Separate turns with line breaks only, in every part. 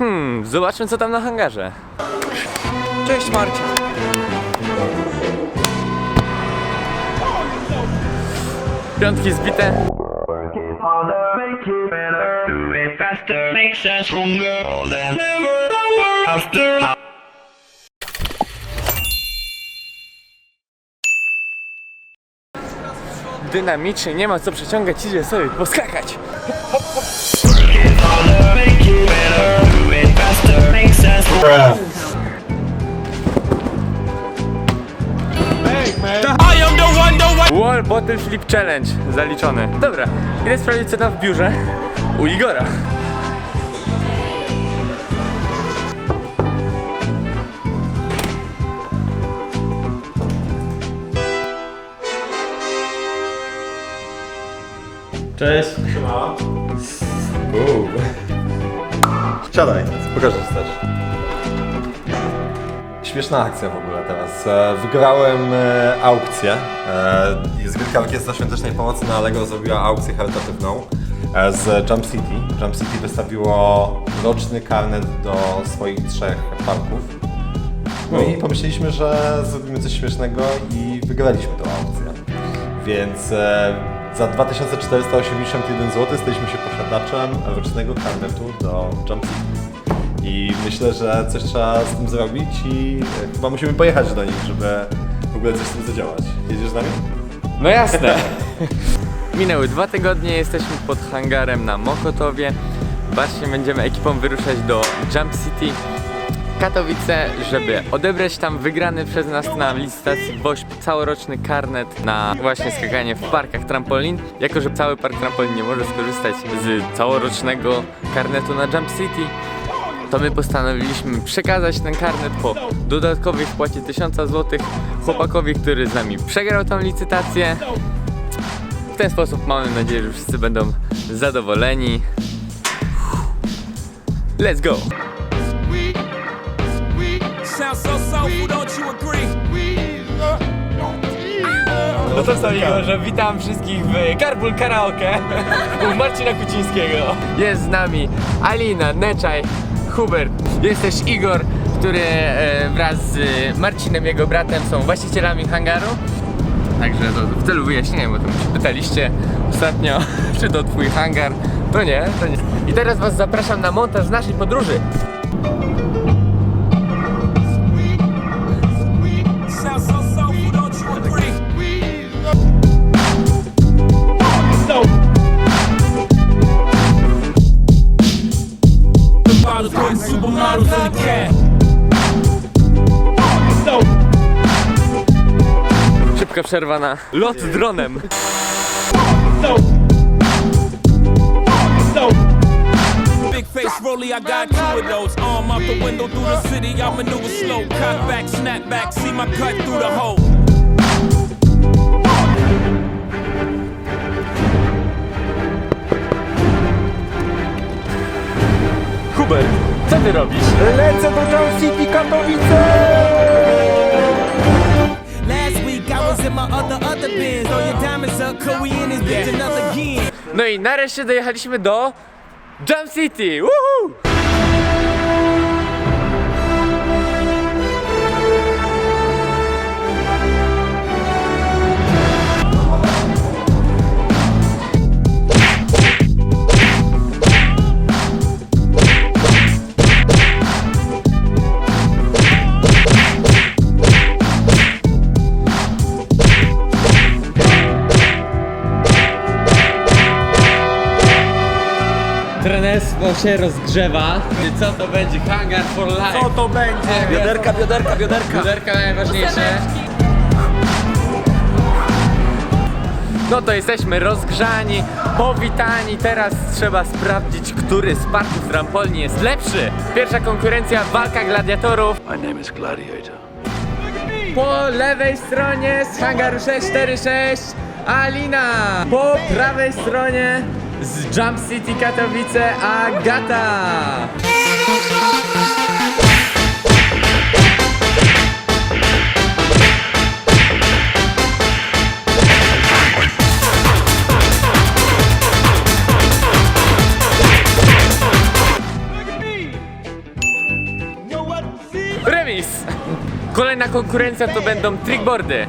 Hmm, zobaczmy co tam na hangarze.
Cześć Marcin.
Piątki zbite. Dynamicznie, nie ma co przeciągać, idzie sobie poskakać.
Us stronger.
Wall Bottle Flip Challenge zaliczony. Dobra, idę sprawdzić tam w biurze u Igora. Cześć.
Siadaj, pokażę ci też. Śmieszna akcja w ogóle teraz. E, Wygrałem e, aukcję. E, Jest Wielka Orkiestra Świątecznej Pomocy na Allegro zrobiła aukcję charytatywną e, z Jump City. Jump City wystawiło roczny karnet do swoich trzech parków. No i pomyśleliśmy, że zrobimy coś śmiesznego i wygraliśmy tą aukcję. Więc e, za 2481 zł staliśmy się posiadaczem rocznego karnetu do Jump City. I myślę, że coś trzeba z tym zrobić i chyba musimy pojechać do nich, żeby w ogóle coś z tym zadziałać. Jedziesz z nami?
No jasne. Minęły dwa tygodnie, jesteśmy pod hangarem na Mokotowie. Właśnie będziemy ekipą wyruszać do Jump City Katowice, żeby odebrać tam wygrany przez nas na licytacji WOŚP całoroczny karnet na właśnie skakanie w parkach trampolin. Jako, że cały park trampolin nie może skorzystać z całorocznego karnetu na Jump City, to my postanowiliśmy przekazać ten karnet po dodatkowej wpłacie 1000 zł chłopakowi, który z nami przegrał tą licytację. W ten sposób mamy nadzieję, że wszyscy będą zadowoleni. Let's go!
Don't you agree?
No to co Igorze, witam wszystkich w Carpool Karaoke u Marcina Kucińskiego. Jest z nami Alina, Neczaj, Hubert. Jest też Igor, który e, wraz z Marcinem, jego bratem są właścicielami hangaru. Także to w celu wyjaśnienia, bo tam się pytaliście ostatnio, czy to twój hangar. To nie, to nie. I teraz was zapraszam na montaż naszej podróży. Przerwa na lot dronem.
Big face rolly, I got two of those. Arm out the window through the city, I maneuver slow. Cut back, snap back, see my cut through the hole.
Hubert, co ty robisz?
Lecę do Jump City Katowice!
My other other bins. Throw your diamonds up, cause we in this bitch another again.
No i nareszcie dojechaliśmy do Jump City! Woohoo! Się rozgrzewa. I co to będzie? Hangar for life. Co to będzie?
Bioderka, bioderka, bioderka.
Bioderka najważniejsze. No to jesteśmy rozgrzani, powitani. Teraz trzeba sprawdzić, który z parków trampolini jest lepszy. Pierwsza konkurencja, walka gladiatorów.
My name is Gladiator.
Po lewej stronie z hangaru 646 Alina. Po prawej stronie z Jump City Katowice Agata. remis. Kolejna konkurencja to będą trickboardy.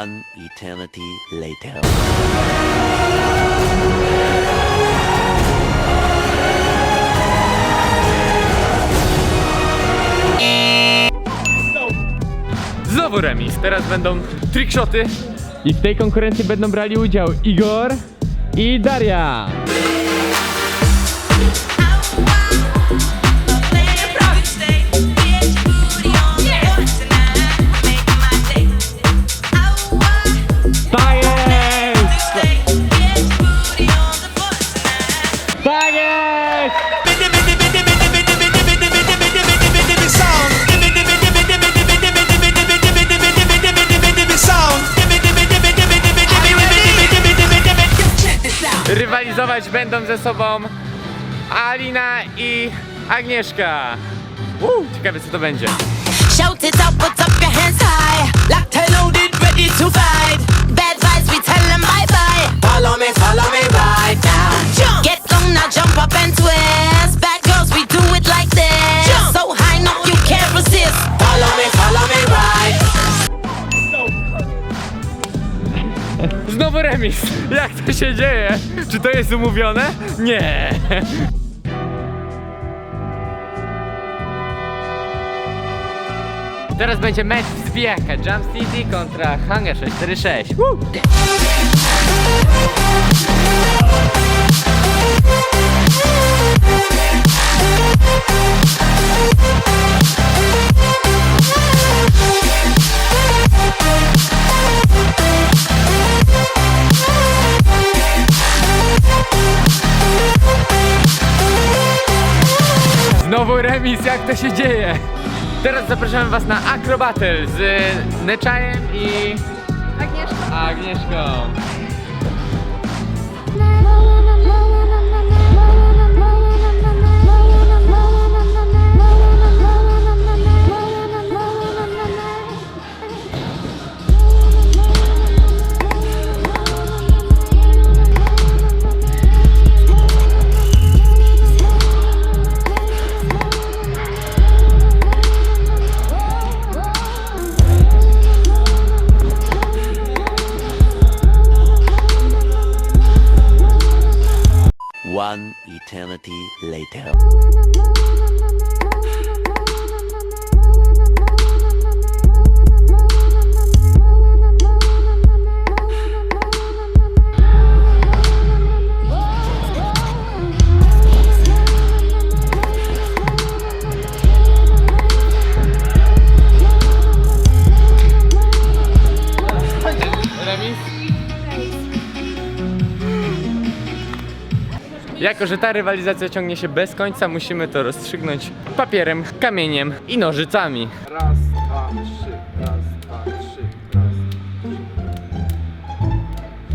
One eternity later.
Znowu remis. Teraz będą trickshoty. I w tej konkurencji będą brali udział Igor i Daria. Będą ze sobą Alina i Agnieszka. Uh, ciekawe co to będzie.
Shout it out, put up your hands high. Locked and loaded, ready to fight. Bad vibes, we tell them bye bye. Follow me, follow me right now. Jump. Get down now, jump up and twist. Bad
Remis. Jak to się dzieje? Czy to jest umówione? Nie. Teraz będzie mecz z Zwijaka Jump City kontra Hunger 646. Woo! Znowu remis, jak to się dzieje? Teraz zapraszamy was na Acrobattle z Neczajem i Agnieszką. Agnieszką.
One eternity later.
Jako, że ta rywalizacja ciągnie się bez końca, musimy to rozstrzygnąć papierem, kamieniem i nożycami.
Raz, dwa, trzy. Raz, dwa, trzy. Raz.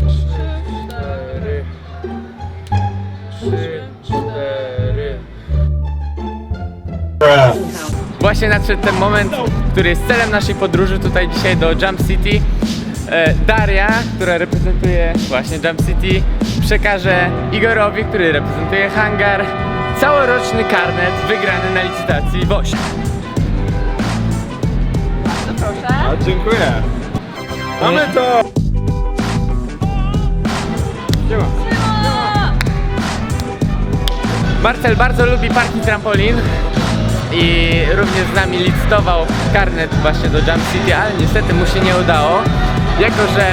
Trzy, cztery. Trzy, cztery.
Właśnie nadszedł ten moment, który jest celem naszej podróży tutaj dzisiaj do Jump City. E, Daria, która reprezentuje właśnie Jump City, przekaże Igorowi, który reprezentuje Hangar, całoroczny karnet wygrany na licytacji WOŚ.
A, dziękuję. Mamy to!
Marcel bardzo lubi parki trampolin i również z nami licytował karnet właśnie do Jump City, ale niestety mu się nie udało. Jako, że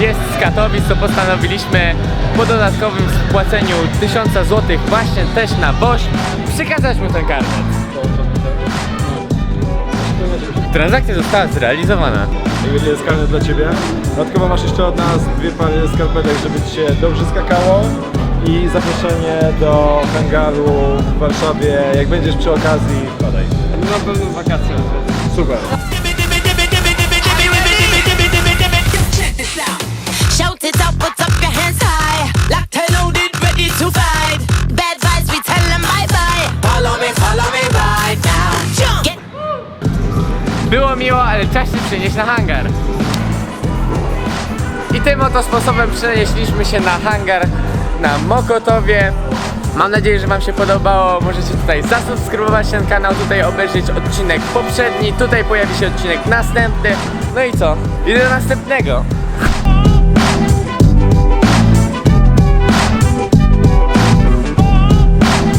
jest z Katowic, to postanowiliśmy po dodatkowym wpłaceniu 1000 zł właśnie też na WOŚ przekazać mu ten karnet. Transakcja została zrealizowana.
I będzie jest karnet dla Ciebie. Dodatkowo masz jeszcze od nas dwie pary skarpetek, żeby Ci się dobrze skakało. I zaproszenie do hangaru w Warszawie. Jak będziesz przy okazji, wpadaj.
Na pewno wakacje.
Super.
Przenieść na hangar. I tym oto sposobem przenieśliśmy się na hangar na Mokotowie. Mam nadzieję, że Wam się podobało. Możecie tutaj zasubskrybować ten kanał, tutaj obejrzeć odcinek poprzedni. Tutaj pojawi się odcinek następny. No i co? I do następnego.